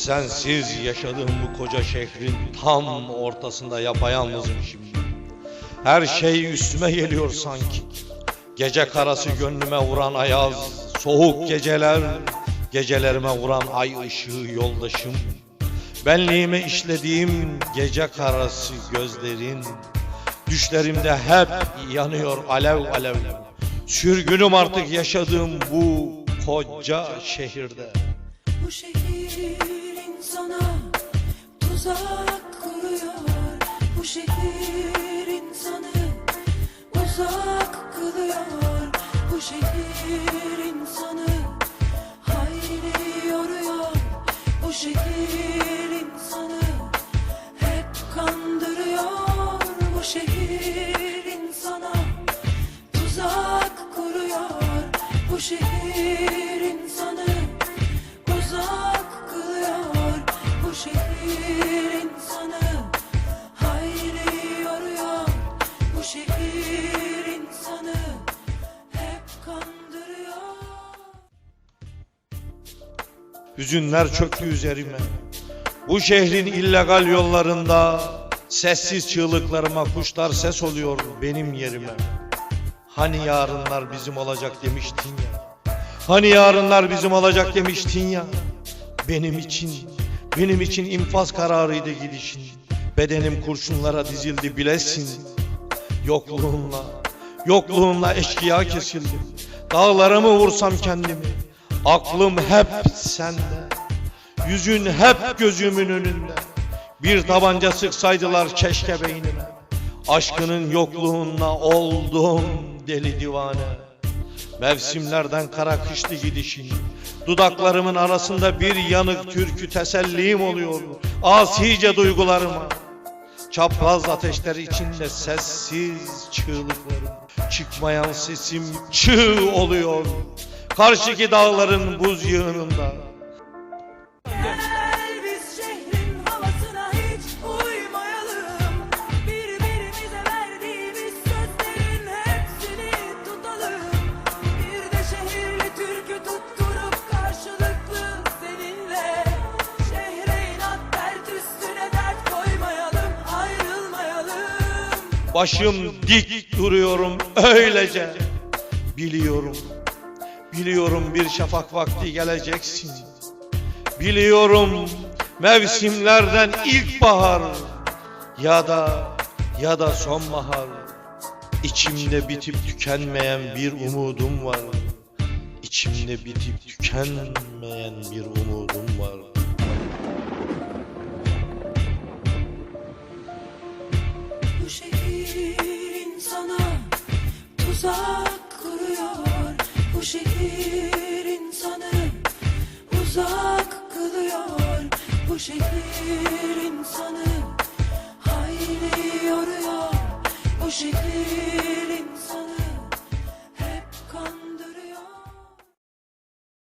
Sensiz yaşadığım bu koca şehrin tam ortasında yapayalnızım şimdi. Her şey üstüme geliyor sanki. Gece karası gönlüme vuran ayaz, soğuk geceler, gecelerime vuran ay ışığı yoldaşım. Benliğime işlediğim gece karası gözlerin, düşlerimde hep yanıyor alev alev. Sürgünüm artık yaşadığım bu koca şehirde. Bu şehir tuzak kuruyor Bu şehir insanı. Uzak kılıyor Bu şehir insanı. Hayli yoruyor Bu şehir insanı. Hep kandırıyor Bu şehir insana tuzak kuruyor Bu şehir Hüzünler çöktü üzerime. Bu şehrin illegal yollarında sessiz çığlıklarıma kuşlar ses oluyor benim yerime. Hani yarınlar bizim olacak demiştin ya. Hani yarınlar bizim olacak demiştin ya. Benim için, benim için infaz kararıydı gidişin. Bedenim kurşunlara dizildi bilesin. Yokluğunla, yokluğunla eşkıya kesildim. Dağlara mı vursam kendimi? Aklım hep sende. Yüzün hep gözümün önünde. Bir tabanca sıksaydılar keşke beynime. Aşkının yokluğunla oldum deli divane. Mevsimlerden kara kışlı gidişin. Dudaklarımın arasında bir yanık türkü tesellim oluyor. Asice duygularıma. Çapraz ateşler içinde sessiz çığlıklarım Çıkmayan sesim çığ oluyor Karşıki dağların buz yığınında. Gel biz şehrin havasına hiç uymayalım. Birbirimize verdiğimiz sözlerin hepsini tutalım. Bir de şehirli türkü tutturup karşılıklı seninle. Şehre inat dert üstüne dert koymayalım ayrılmayalım. Başım dik duruyorum öylece Biliyorum Biliyorum bir şafak vakti geleceksin. Biliyorum mevsimlerden ilkbahar Ya da ya da sonbahar. İçimde bitip tükenmeyen bir umudum var. İçimde bitip tükenmeyen bir umudum var. Bu şehir insana tuzak kuruyor Bu şehir insanı uzak kılıyor. Bu şehir insanı hayli yoruyor. Bu şehir